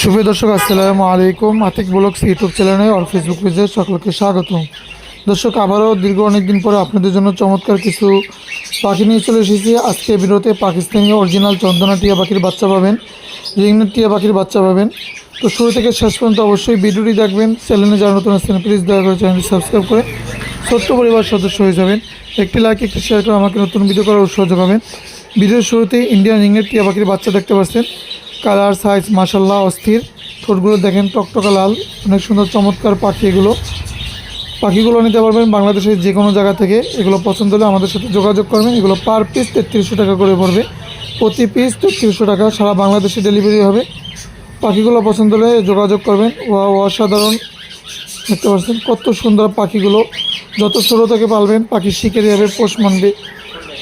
শুভ দর্শক, আসসালামু আলাইকুম। আতিক ব্লগস ইউটিউব চ্যানেলে আর ফেসবুক পেজে সকলকে স্বাগত দর্শক, আবারও দীর্ঘ অনেক দিন পরে আপনাদের জন্য চমৎকার কিছু পাখি নিয়ে চলে এসেছি। আজকে ভিডিওতে পাকিস্তানি অরিজিনাল চন্দনা টিয়া পাখির বাচ্চা পাবেন, রিংনেট টিয়া পাখির বাচ্চা পাবেন। তো শুরু থেকে শেষ পর্যন্ত অবশ্যই ভিডিওটি দেখবেন। চ্যানেলে যারা নতুন আসছেন প্লিজ দয়া করে চ্যানেলটি সাবস্ক্রাইব করে ছোট্ট পরিবার সদস্য হয়ে যাবেন। একটি লাইক একটি শেয়ার করে আমাকে নতুন ভিডিও করার উৎসাহ যোগাবেন। ভিডিওর শুরুতে ইন্ডিয়ান রিংনেট টিয়া পাখির বাচ্চা দেখতে পাচ্ছেন। কালার সাইজ মাসাল্লাহ অস্থির। ঠোঁটগুলো দেখেন টকটকা লাল, অনেক সুন্দর চমৎকার পাখি এগুলো। পাখিগুলো নিতে পারবেন বাংলাদেশের যে কোনো জায়গা থেকে। এগুলো পছন্দ হলে আমাদের সাথে যোগাযোগ করবেন। এগুলো পার পিস তেত্রিশশো টাকা করে পড়বে। প্রতি পিস তেত্রিশশো টাকা সারা বাংলাদেশে ডেলিভারি হবে। পাখিগুলো পছন্দ হলে যোগাযোগ করবেন। ও অসাধারণ। দেখতে পাচ্ছেন কত সুন্দর পাখিগুলো। যত ছোটো থেকে পালবেন, পাখি শিখে যাবে পোষ মানবে।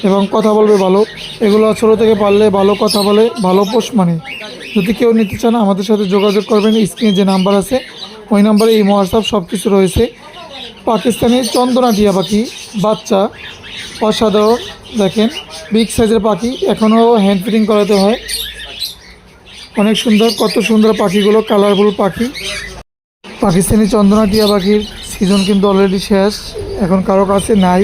এবং কথা বলবে ভালো। এগুলো ছোটো থেকে পারলে ভালো কথা বলে, ভালো পোষ মানে। যদি কেউ নিতে চান, আমাদের সাথে যোগাযোগ করবেন। স্ক্রিনে যে নাম্বার আছে, ওই নাম্বারে এই হোয়াটসঅ্যাপ সব কিছু রয়েছে। পাকিস্তানি চন্দনা টিয়া পাখি, বাচ্চা, অসাধারণ। দেখেন বিগ সাইজের পাখি। এখনও হ্যান্ড ফিটিং করাতে হয়। অনেক সুন্দর, কত সুন্দর পাখিগুলো কালারফুল পাখি। পাকিস্তানি চন্দনা টিয়া পাখির সিজন কিন্তু অলরেডি শেষ। এখন কারও কাছে নাই।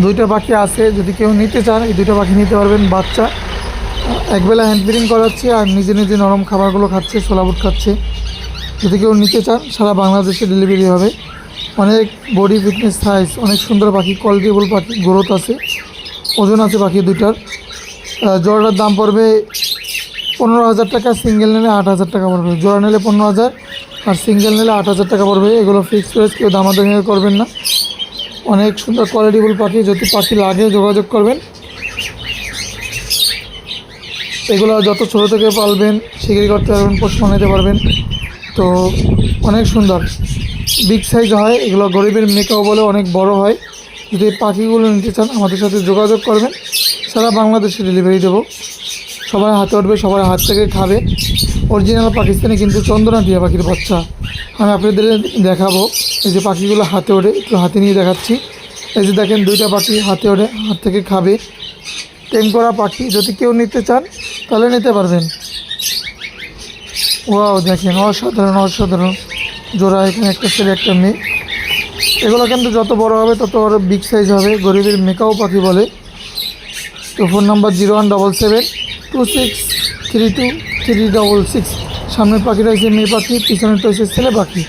দুইটা পাখি আছে যদি কেউ নিতে চান এই দুইটা পাখি নিতে পারবেন। বাচ্চা একবেলা হ্যান্ড করাচ্ছে আর নিজে নিজে নরম খাবারগুলো খাচ্ছে ছোলাবুট খাচ্ছে। যদি কেউ নিতে চান সারা বাংলাদেশে ডেলিভারি হবে। অনেক বডি ফিটনেস সাইজ অনেক সুন্দর পাখি কোয়ালিটিবল পাখি গ্রোথ আছে। ওজন আছে পাখি দুইটার। আহ, জোড়াটার দাম পড়বে পনেরো হাজার টাকা সিঙ্গেল নিলে আট হাজার টাকা পড়বে। জোড়া নিলে পনেরো হাজার আর সিঙ্গেল নিলে আট হাজার টাকা পড়বে। এগুলো ফিক্সড প্রাইস কেউ দামাদামি করবেন না। অনেক সুন্দর কোয়ালিটিফুল পাখি, যদি পাখি লাগে যোগাযোগ করবেন। এগুলো যত ছোটো থেকে পালবেন, শিকারি করতে পারবেন পোষ বানাতে পারবেন, তো অনেক সুন্দর। বিগ সাইজ হয়, এগুলো গরিবের মেকাও বলে অনেক বড় হয়। যদি পাখিগুলো নিতে চান, আমাদের সাথে যোগাযোগ করবেন। সারা বাংলাদেশে ডেলিভারি দেবো। সবার হাতে উঠবে, সবার হাত থেকে খাবে। অরিজিনাল পাকিস্তানি কিন্তু চন্দনা টিয়া পাখির বাচ্চা। আমি আপনাদের দেখাবো, এই যে পাখিগুলো হাতে ওঠে, একটু হাতে নিয়ে দেখাচ্ছি। এই যে দেখেন, দুইটা পাখি হাতে ওঠে, হাত থেকে খাবে। টেম করা পাখি, যদি কেউ নিতে চান, তাহলে নিতে পারবেন। ওয়াও, দেখেন, অসাধারণ অসাধারণ। জোড়া এখানে একটা ছেলে, একটা মেয়ে। এগুলো কিন্তু যত বড় হবে, তত বড় বিগ সাইজ হবে। গরিবের মেকাও পাখি বলে। তো phone number zero one double seven two six three two three double six. সামনের পাখি রয়েছে মেয়ে পাখি, পিছনেরটা হচ্ছে ছেলে পাখি।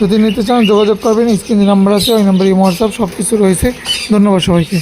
যদি নিতে চান যোগাযোগ করবেন, স্ক্রিনে নাম্বার আছে, ওই নাম্বারে হোয়াটসঅ্যাপ সব কিছু রয়েছে। ধন্যবাদ সবাইকে।